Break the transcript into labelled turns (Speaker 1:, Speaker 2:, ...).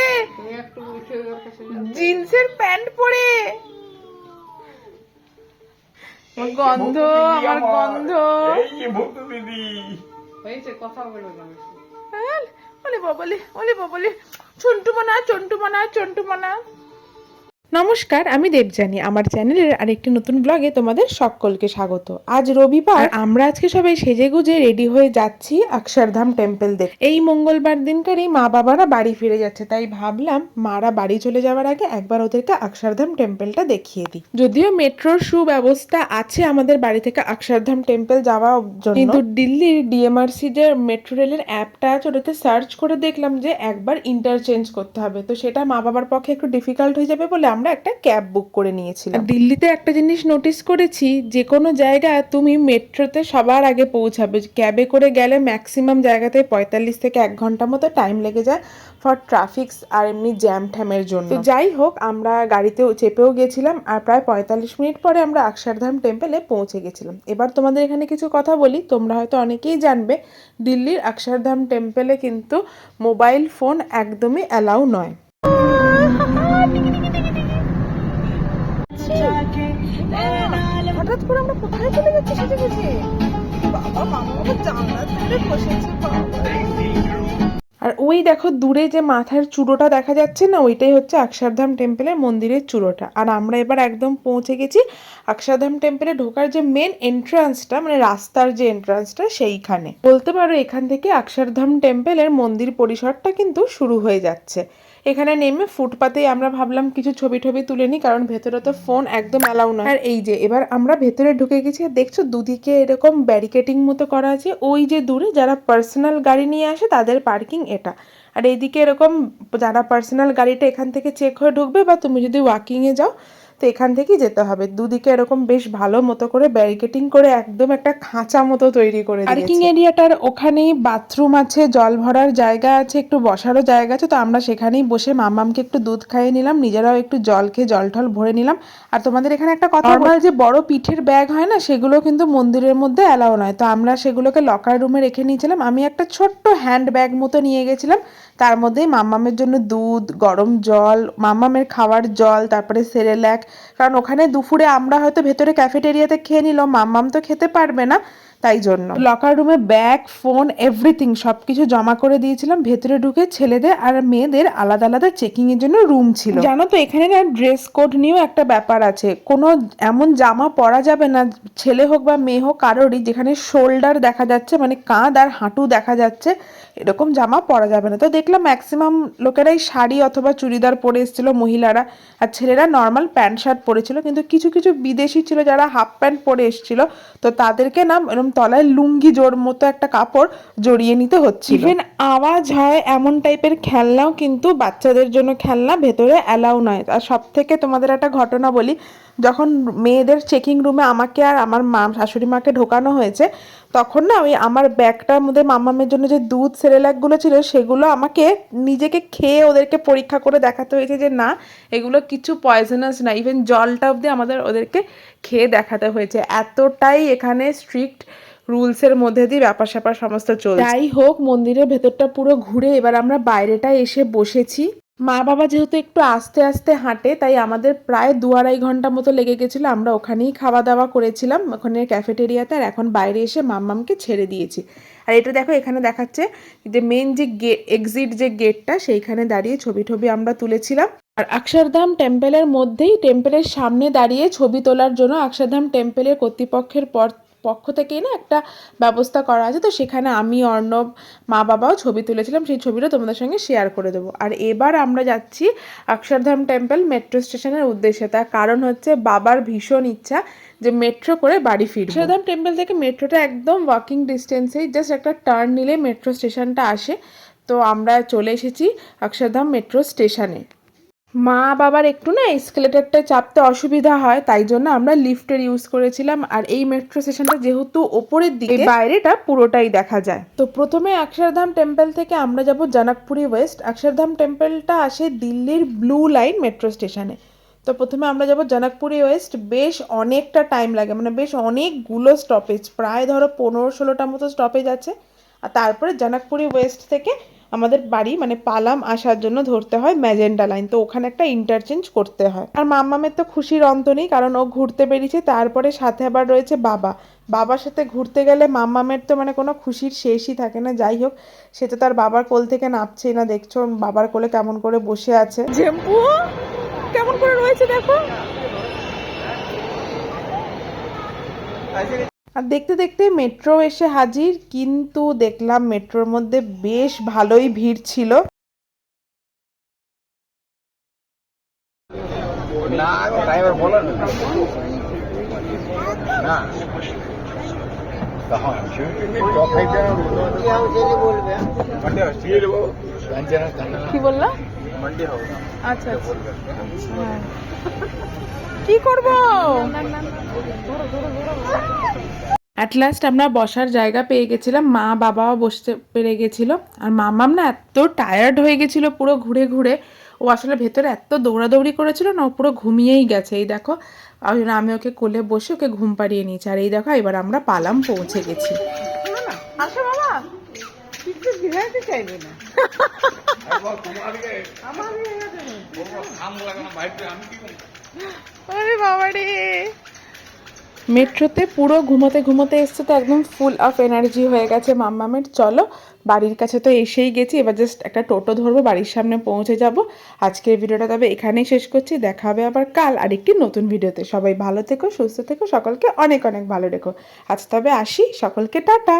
Speaker 1: যাও।
Speaker 2: জিন্সের প্যান্ট পরে? গন্ধ আমার গন্ধ।
Speaker 3: বলে ভক্ত দিদি।
Speaker 1: হয়েছে কথা বলো না। বেশি।
Speaker 2: হ্যাঁ, ওলে বাবলে ওলে বাবলে। চন্টু মানা চন্টু মানা চন্টু মানা। নমস্কার আমি দেবজানি আমার চ্যানেলের আরেকটি নতুন ব্লগে তোমাদের সকলকে স্বাগত। আজ রবিবার আমরা আজকে সবাই সেজে গুজে রেডি হয়ে যাচ্ছি অক্ষরধাম টেম্পল দেখ এই মঙ্গলবার দিনকারই মা বাবারা বাড়ি ফিরে যাচ্ছে তাই ভাবলাম মারা বাড়ি চলে যাওয়ার আগে একবার ওদেরকে অক্ষরধাম টেম্পলটা দেখিয়ে দিই। যদিও মেট্রোর সুব্যবস্থা আছে আমাদের বাড়ি থেকে অক্ষরধাম টেম্পল যাওয়ার জন্য কিন্তু দিল্লির ডিএমআরসি যে মেট্রো রেলের অ্যাপটা আছে ওটাতে সার্চ করে দেখলাম যে একবার ইন্টারচেঞ্জ করতে হবে। তো সেটা মা বাবার পক্ষে একটু ডিফিকাল্ট হয়ে যাবে বলে আমরা একটা ক্যাব বুক করে নিয়েছিলাম। দিল্লিতে একটা জিনিস নোটিস করেছি যে কোনো জায়গা তুমি মেট্রোতে সবার আগে পৌঁছাবে। ক্যাবে করে গেলে ম্যাক্সিমাম জায়গাতে পঁয়তাল্লিশ থেকে এক ঘণ্টা মতো টাইম লেগে যায় ফর ট্রাফিক্স আর এমনি জ্যাম ঠ্যামের জন্য। তো যাই হোক আমরা গাড়িতেও চেপেও গেছিলাম আর প্রায় পঁয়তাল্লিশ মিনিট পরে আমরা অক্ষরধাম টেম্পলে পৌঁছে গেছিলাম। এবার তোমাদের এখানে কিছু কথা বলি তোমরা হয়তো অনেকেই জানবে দিল্লির অক্ষরধাম টেম্পলে কিন্তু মোবাইল ফোন একদমই অ্যালাউ নয়। হঠাৎ করে আমরা কোথায় চলে যাচ্ছি সেটা বাবা, মামা বসেছে আর ওই দেখো দূরে যে মাথার চূড়োটা দেখা যাচ্ছে না, ওইটাই হচ্ছে অক্ষরধাম টেম্পলের মন্দিরের চূড়োটা। আর আমরা এবার একদম পৌঁছে গেছি অক্ষরধাম টেম্পলে ঢোকার যে মেন এন্ট্রান্সটা মানে রাস্তার যে এন্ট্রান্সটা সেইখানে। বলতে পারো এখান থেকে অক্ষরধাম টেম্পলের মন্দির পরিসরটা কিন্তু শুরু হয়ে যাচ্ছে। এখানে নেমে ফুটপাতেই আমরা ভাবলাম কিছু ছবি টবি তুলে নিই, কারণ ভেতরে তো ফোন একদম অ্যালাউ নয়। আর এই যে, এবার আমরা ভেতরে ঢুকে গেছি আর দেখছ দুদিকে এরকম ব্যারিকেটিং মতো করা আছে। ওই যে দূরে যারা পার্সোনাল গাড়ি নিয়ে আসে তাদের পার্কিং এটা। আর এইদিকে এরকম যারা পার্সোনাল গাড়িটা এখান থেকে চেক হয়ে ঢুকবে বা তুমি যদি ওয়াকিংয়ে যাও তো এখান থেকেই যেতে হবে। দুদিকে এরকম বেশ ভালো মতো করে ব্যারিকেটিং করে একদম একটা খাঁচা মতো তৈরি করে পার্কিং এরিয়াটার ওখানেই বাথরুম আছে জল ভরার জায়গা আছে একটু বসারও জায়গা আছে। তো আমরা সেখানেই বসে মামামকে একটু দুধ খাইয়ে নিলাম নিজেরাও একটু জল খেয়ে জল টল ভরে নিলাম। আর তোমাদের এখানে একটা কথা নর্মাল যে বড় পিঠের ব্যাগ হয় না সেগুলো কিন্তু মন্দিরের মধ্যে অ্যালাউ নয়। তো আমরা সেগুলোকে লকার রুমে রেখে নিয়েছিলাম। আমি একটা ছোট্ট হ্যান্ড ব্যাগ মতো নিয়ে গেছিলাম। তার মধ্যেই মাম্মামের জন্য দুধ গরম জল মাম্মামের খাওয়ার জল তারপরে সেরেল্যাক কারণ ওখানে দুপুরে আমরা হয়তো ভেতরে ক্যাফেটেরিয়াতে খেয়ে নিলাম মাম্মাম তো খেতে পারবে না। তাই জন্য। লকার রুমে ব্যাগ ফোন এভরিথিং সব কিছু জমা করে দিয়েছিলাম। ভেতরে ঢুকে ছেলেদের আর মেয়েদের আলাদা আলাদা চেকিং এর জন্য রুম ছিল। জানো তো এখানে না ড্রেস কোড নিয়েও একটা ব্যাপার আছে। কোনো এমন জামা পরা যাবে না ছেলে হোক বা মেয়ে হোক কারোরই যেখানে শোল্ডার দেখা যাচ্ছে মানে কাঁধ আর হাঁটু দেখা যাচ্ছে এরকম জামা পরা যাবে না। তো দেখলাম ম্যাক্সিমাম লোকেরাই শাড়ি অথবা চুড়িদার পরে এসেছিল মহিলারা আর ছেলেরা নর্মাল প্যান্ট শার্ট পরেছিল। কিন্তু কিছু কিছু বিদেশি ছিল যারা হাফ প্যান্ট পরে এসেছিল তো তাদেরকে না এরকম তলায় লুঙ্গি জোর মতো একটা কাপড় জড়িয়ে নিতে হচ্ছে ইভেন আওয়াজ হয় এমন টাইপের খেলনাও কিন্তু বাচ্চাদের জন্য খেলনা, ভেতরে অ্যালাউ নয়। আর সব থেকে তোমাদের একটা ঘটনা বলি যখন মেয়েদের চেকিং রুমে আমাকে আর আমার মা, শাশুড়ি মাকে ঢোকানো হয়েছে, তখন না ওই আমার ব্যাগটার মধ্যে মামামের জন্য যে দুধ, সেরেলাকগুলো ছিল, সেগুলো আমাকে নিজেকে খেয়ে ওদেরকে পরীক্ষা করে দেখাতে হয়েছে যে না, এগুলো কিছু পয়জনাস না ইভেন জলটা অবধি আমাদের ওদেরকে খেয়ে দেখাতে হয়েছে। এতটাই এখানে স্ট্রিক্ট রুলসের মধ্যে দিয়ে ব্যাপার স্যাপার সমস্ত চলছে। যাই হোক, মন্দিরের ভেতরটা পুরো ঘুরে এবার আমরা বাইরেটায় এসে বসেছি। মা বাবা যেহেতু একটু আস্তে আস্তে হাঁটে, তাই আমাদের প্রায় দু আড়াই ঘণ্টা মতো লেগে গেছিল। আমরা ওখানেই খাওয়া দাওয়া করেছিলাম ওখানে ক্যাফেটেরিয়াতে আর এখন বাইরে এসে মাম্মামকে ছেড়ে দিয়েছি। আর এটা দেখো, এখানে দেখাচ্ছে যে মেন যে গেট এক্সিট যে গেটটা সেইখানে দাঁড়িয়ে ছবি টবি আমরা তুলেছিলাম। আর অক্ষরধাম টেম্পেলের মধ্যেই টেম্পেলের সামনে দাঁড়িয়ে ছবি তোলার জন্য অক্ষরধাম টেম্পলের কর্তৃপক্ষের পর পক্ষ থেকেই না একটা ব্যবস্থা করা আছে। তো সেখানে আমি, অর্ণব, মা বাবাও ছবি তুলেছিলাম। সেই ছবিটা তোমাদের সঙ্গে শেয়ার করে দেবো। আর এবার আমরা যাচ্ছি অক্ষরধাম টেম্পল মেট্রো স্টেশনের উদ্দেশ্যে। তার কারণ হচ্ছে বাবার ভীষণ ইচ্ছা যে মেট্রো করে বাড়ি ফিরব। অক্ষরধাম টেম্পল থেকে মেট্রোটা একদম ওয়াকিং ডিস্টেন্সেই জাস্ট একটা টার্ন নিলে মেট্রো স্টেশনটা আসে। তো আমরা চলে এসেছি অক্ষরধাম মেট্রো স্টেশনে মা বাবার একটু না এসকেলেটারটা চাপতে অসুবিধা হয় তাই জন্য আমরা লিফটের ইউজ করেছিলাম। আর এই মেট্রো স্টেশনটা যেহেতু ওপরের দিকে বাইরেটা পুরোটাই দেখা যায়। তো প্রথমে অক্ষরধাম টেম্পল থেকে আমরা যাব জনকপুরি ওয়েস্ট অক্ষরধাম টেম্পলটা আসে দিল্লির ব্লু লাইন মেট্রো স্টেশনে তো প্রথমে আমরা যাব জনকপুরি ওয়েস্ট বেশ অনেকটা টাইম লাগে মানে বেশ অনেকগুলো স্টপেজ প্রায় ধরো পনেরো ষোলোটা মতো স্টপেজ আছে। আর তারপরে জনকপুরি ওয়েস্ট থেকে আমাদের বাড়ি মানে পালাম আসার জন্য ধরতে হয় ম্যাজেন্ডা লাইন। তো ওখানে একটা ইন্টারচেঞ্জ করতে হয়। আর মাম্মামের তো খুশির অন্ত নেই কারণ ও ঘুরতে বেরিয়েছে তারপরে সাথে আবার রয়েছে বাবা। বাবার সাথে ঘুরতে গেলে মাম্মামের তো মানে কোনো খুশির শেষই থাকে না। যাই হোক সে তো তার বাবার কোল থেকে নামছেই না দেখছ বাবার কোলে কেমন করে বসে আছে। ঝেম্পু কেমন করে রয়েছে দেখো। আর দেখতে দেখতে মেট্রো এসে হাজির কিন্তু দেখলাম মেট্রোর মধ্যে বেশ ভালোই ভিড় ছিল। কি বললা? আচ্ছা আচ্ছা। হ্যাঁ। কি করব? অ্যাট লাস্ট আমরা বসার জায়গা পেয়ে গেছিলাম মা বাবাও বসতে পেরে গেছিল। আর মামাম না এত টায়ার্ড হয়ে গেছিল পুরো ঘুরে ঘুরে। ও আসলে ভেতরে এত দৌড়াদৌড়ি করেছিল না ও পুরো ঘুমিয়েই গেছে। এই দেখো ওই জন্য আমি ওকে কোলে বসে ওকে ঘুম পাড়িয়ে নিয়েছি। আর এই দেখো এবার আমরা পালাম পৌঁছে গেছি। আসো
Speaker 1: চাইবে না।
Speaker 2: আরে বাবা রে। মেট্রোতে পুরো ঘুমোতে ঘুমোতে এসছে তো একদম ফুল অফ এনার্জি হয়ে গেছে মাম্মামের। চলো বাড়ির কাছে তো এসেই গেছি এবার জাস্ট একটা টোটো ধরবো বাড়ির সামনে পৌঁছে যাব। আজকের ভিডিওটা তবে এখানেই শেষ করছি দেখা হবে আবার কাল আরেকটি নতুন ভিডিওতে। সবাই ভালো থেকো সুস্থ থেকো সকলকে অনেক অনেক ভালো রেখো। আজ তবে আসি সকলকে টাটা।